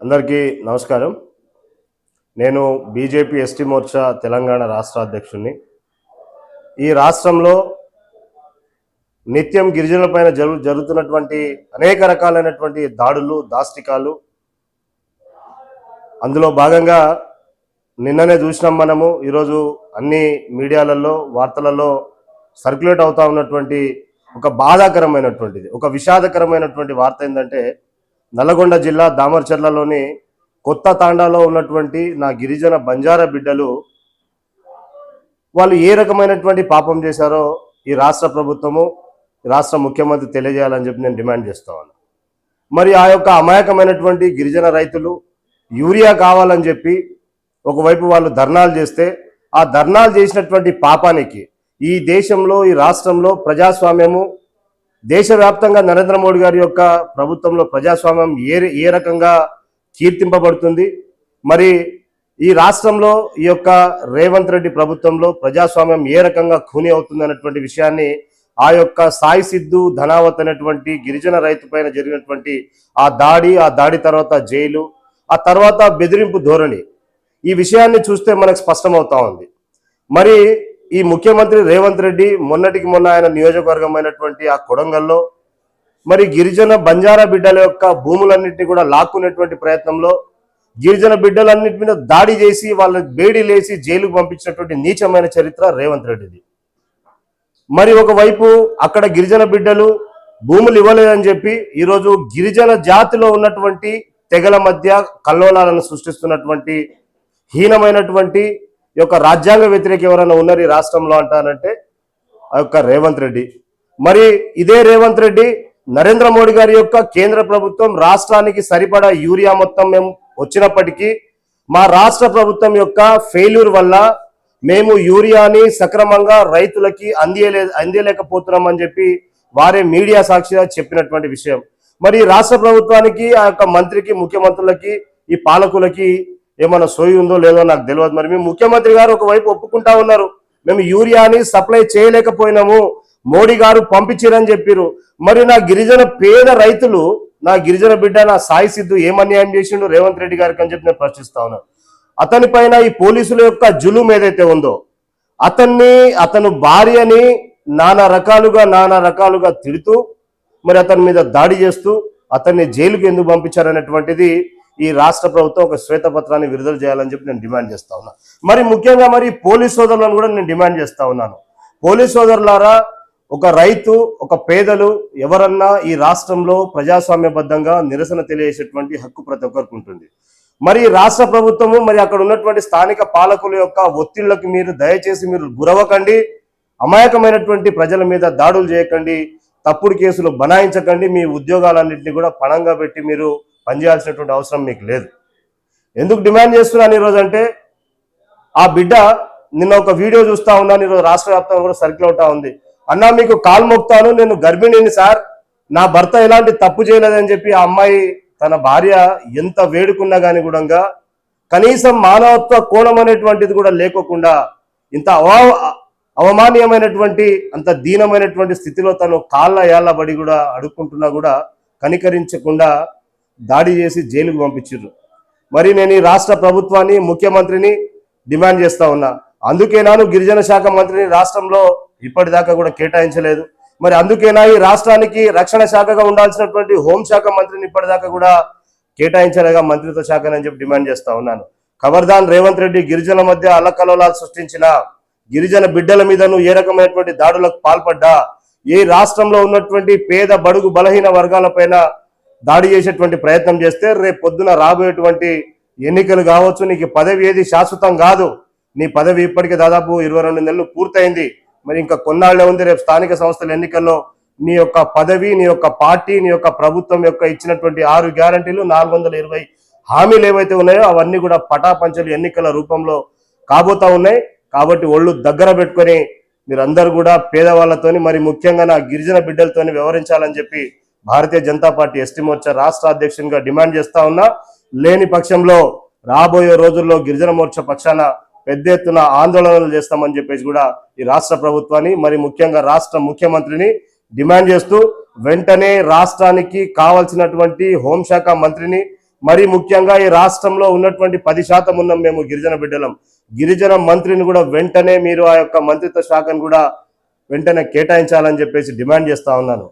అందరికీ నమస్కారం. నేను బీజేపీ ఎస్టీ మోర్చా తెలంగాణ రాష్ట్ర అధ్యక్షుడిని ఈ రాష్ట్రంలో నిత్యం గిరిజనులపైన జరు జరుగుతున్నటువంటి అనేక రకాలైనటువంటి దాడులు దాష్టికాలు. అందులో భాగంగా నిన్ననే చూసినాం మనము ఈరోజు అన్ని మీడియాలలో వార్తలలో సర్క్యులేట్ అవుతా ఉన్నటువంటి ఒక బాధాకరమైనటువంటిది ఒక విషాదకరమైనటువంటి వార్త ఏంటంటే నల్లగొండ జిల్లా దామర్చర్లలోని కొత్త తాండాలో ఉన్నటువంటి నా గిరిజన బంజారా బిడ్డలు వాళ్ళు ఏ రకమైనటువంటి పాపం చేశారో ఈ రాష్ట్ర ప్రభుత్వము రాష్ట్ర ముఖ్యమంత్రి తెలియజేయాలని చెప్పి నేను డిమాండ్ చేస్తాను మరి ఆ యొక్క అమాయకమైనటువంటి గిరిజన రైతులు యూరియా కావాలని చెప్పి ఒకవైపు వాళ్ళు ధర్నాలు చేస్తే ఆ ధర్నాలు చేసినటువంటి పాపానికి ఈ దేశంలో ఈ రాష్ట్రంలో ప్రజాస్వామ్యము దేశవ్యాప్తంగా నరేంద్ర మోడీ గారి యొక్క ప్రభుత్వంలో ప్రజాస్వామ్యం ఏ ఏ రకంగా కీర్తింపబడుతుంది? మరి ఈ రాష్ట్రంలో ఈ యొక్క రేవంత్ రెడ్డి ప్రభుత్వంలో ప్రజాస్వామ్యం ఏ రకంగా ఖూని అవుతుంది అన్నటువంటి విషయాన్ని ఆ యొక్క సాయి సిద్ధు ధనావత్ అనేటువంటి గిరిజన రైతు పైన జరిగినటువంటి ఆ దాడి ఆ దాడి తర్వాత జైలు ఆ తర్వాత బెదిరింపు ధోరణి ఈ విషయాన్ని చూస్తే మనకు స్పష్టమవుతా ఉంది. మరి ఈ ముఖ్యమంత్రి రేవంత్ రెడ్డి మొన్నటికి మొన్న ఆయన నియోజకవర్గం అయినటువంటి ఆ కొడంగల్లో మరి గిరిజన బంజారా బిడ్డల యొక్క భూములన్నింటినీ కూడా లాక్కునేటువంటి ప్రయత్నంలో గిరిజన బిడ్డలన్నిటి మీద దాడి చేసి వాళ్ళ బేడి లేసి జైలుకు పంపించినటువంటి నీచమైన చరిత్ర రేవంత్ రెడ్డిది. మరి ఒకవైపు అక్కడ గిరిజన బిడ్డలు భూములు ఇవ్వలేదని చెప్పి ఈరోజు గిరిజన జాతిలో ఉన్నటువంటి తెగల మధ్య కల్లోలాలను సృష్టిస్తున్నటువంటి హీనమైనటువంటి ఈ యొక్క రాజ్యాంగ వ్యతిరేక ఎవరైనా ఉన్నారు ఈ రాష్ట్రంలో అంటానంటే ఆ యొక్క రేవంత్ రెడ్డి. మరి ఇదే రేవంత్ రెడ్డి నరేంద్ర మోడీ గారి యొక్క కేంద్ర ప్రభుత్వం రాష్ట్రానికి సరిపడా యూరియా మొత్తం మేము వచ్చినప్పటికీ మా రాష్ట్ర ప్రభుత్వం యొక్క ఫెయిల్యూర్ వల్ల మేము యూరియాని సక్రమంగా రైతులకి అందియలే అందియలేకపోతున్నామని చెప్పి వారే మీడియా సాక్షిగా చెప్పినటువంటి విషయం. మరి రాష్ట్ర ప్రభుత్వానికి ఆ యొక్క మంత్రికి ముఖ్యమంత్రులకి ఈ పాలకులకి ఏమైనా సోయి ఉందో లేదో నాకు తెలియదు. మరి మీ ముఖ్యమంత్రి గారు ఒకవైపు ఒప్పుకుంటా ఉన్నారు. మేము యూరియాని సప్లై చేయలేకపోయినాము. మోడీ గారు పంపించారని చెప్పారు. మరి నా గిరిజన పేద రైతులు నా గిరిజన బిడ్డ నా సాయి సిద్ధు ఏం అన్యాయం చేసిండు? రేవంత్ రెడ్డి గారికి అని చెప్పి నేను ప్రశ్నిస్తా ఉన్నాను అతని పైన ఈ పోలీసుల యొక్క జులుం ఏదైతే ఉందో అతన్ని అతను భార్యని నానా రకాలుగా నానా రకాలుగా తిడుతూ మరి అతని మీద దాడి చేస్తూ అతన్ని జైలుకి ఎందుకు పంపించారనేటువంటిది ఈ రాష్ట్ర ప్రభుత్వం ఒక శ్వేతపత్రాన్ని విడుదల చేయాలని చెప్పి నేను డిమాండ్ చేస్తా ఉన్నా. మరి ముఖ్యంగా మరి పోలీస్ సోదరులను కూడా నేను డిమాండ్ చేస్తా ఉన్నాను. పోలీస్ సోదరులారా ఒక రైతు ఒక పేదలు ఎవరన్నా ఈ రాష్ట్రంలో ప్రజాస్వామ్యబద్ధంగా నిరసన తెలియజేసేటువంటి హక్కు ప్రతి ఒక్కరికి ఉంటుంది. మరి రాష్ట్ర ప్రభుత్వము మరి అక్కడ ఉన్నటువంటి స్థానిక పాలకుల యొక్క ఒత్తిళ్ళకు మీరు దయచేసి మీరు గురవకండి అమాయకమైనటువంటి ప్రజల మీద దాడులు చేయకండి. తప్పుడు కేసులు బనాయించకండి. మీ ఉద్యోగాలన్నింటినీ కూడా పణంగా పెట్టి మీరు పనిచేయాల్సినటువంటి అవసరం మీకు లేదు. ఎందుకు డిమాండ్ చేస్తున్నాను ఈరోజు అంటే ఆ బిడ్డ నిన్న ఒక వీడియో చూస్తా ఉన్నాను ఈరోజు రాష్ట్ర వ్యాప్తంగా కూడా సర్కిల్ అవుతా ఉంది. అన్నా మీకు కాలు మోపుతాను నేను గర్భిణిని సార్ నా భర్త ఎలాంటి తప్పు చేయలేదని చెప్పి ఆ అమ్మాయి తన భార్య ఎంత వేడుకున్నా కానీ కూడా కనీసం మానవత్వ కోణం అనేటువంటిది కూడా లేకోకుండా ఇంత అవా అవమానీయమైనటువంటి అంత దీనమైనటువంటి స్థితిలో తను కాళ్ళ ఏళ్ళబడి కూడా అడుక్కుంటున్నా కూడా కనికరించకుండా దాడి చేసి జైలుకు పంపించారు మరి నేను ఈ రాష్ట్ర ప్రభుత్వాన్ని ముఖ్యమంత్రిని డిమాండ్ చేస్తా ఉన్నా. అందుకేనాను గిరిజన శాఖ మంత్రిని రాష్ట్రంలో ఇప్పటిదాకా కూడా కేటాయించలేదు. మరి అందుకేనా ఈ రాష్ట్రానికి రక్షణ శాఖగా ఉండాల్సినటువంటి హోంశాఖ మంత్రిని ఇప్పటిదాకా కూడా కేటాయించలేగా మంత్రిత్వ శాఖ అని చెప్పి డిమాండ్ చేస్తా ఉన్నాను. ఖబర్దాన్ రేవంత్ రెడ్డి గిరిజన మధ్య అల్లకలోలాలు సృష్టించిన గిరిజన బిడ్డల మీదను ఏ రకమైనటువంటి దాడులకు పాల్పడ్డా? ఏ రాష్ట్రంలో ఉన్నటువంటి పేద బడుగు బలహీన వర్గాలపైన దాడి చేసేటువంటి ప్రయత్నం చేస్తే రేపు పొద్దున రాబోయేటువంటి ఎన్నికలు కావచ్చు నీకు పదవి ఏది శాశ్వతం కాదు. నీ పదవి ఇప్పటికే దాదాపు ఇరవై రెండు నెలలు పూర్తయింది. మరి ఇంకా కొన్నాళ్ళే ఉంది రేపు స్థానిక సంస్థల ఎన్నికల్లో. నీ యొక్క పదవి నీ యొక్క పార్టీ నీ యొక్క ప్రభుత్వం యొక్క ఇచ్చినటువంటి ఆరు గ్యారంటీలు నాలుగు వందల ఇరవై హామీలు ఏవైతే ఉన్నాయో అవన్నీ కూడా పటాపంచలు ఎన్నికల రూపంలో కాబోతా ఉన్నాయి. కాబట్టి ఒళ్ళు దగ్గర పెట్టుకొని మీరందరూ కూడా పేదవాళ్ళతోని మరి ముఖ్యంగా నా గిరిజన బిడ్డలతోని వ్యవహరించాలని చెప్పి భారతీయ జనతా పార్టీ ఎస్టీ మోర్చా రాష్ట్ర అధ్యక్షునిగా డిమాండ్ చేస్తా ఉన్నా లేని పక్షంలో రాబోయే రోజుల్లో గిరిజన మోర్చా పక్షాన పెద్ద ఎత్తున ఆందోళనలు చేస్తామని చెప్పేసి కూడా ఈ రాష్ట్ర ప్రభుత్వాన్ని మరి ముఖ్యంగా రాష్ట్ర ముఖ్యమంత్రిని డిమాండ్ చేస్తూ వెంటనే రాష్ట్రానికి కావాల్సినటువంటి హోంశాఖ మంత్రిని మరి ముఖ్యంగా ఈ రాష్ట్రంలో ఉన్నటువంటి పది శాతం ఉన్నాం మేము గిరిజన బిడ్డలం. గిరిజన మంత్రిని కూడా వెంటనే మీరు ఆ యొక్క మంత్రిత్వ శాఖను కూడా వెంటనే కేటాయించాలని చెప్పేసి డిమాండ్ చేస్తా ఉన్నాను.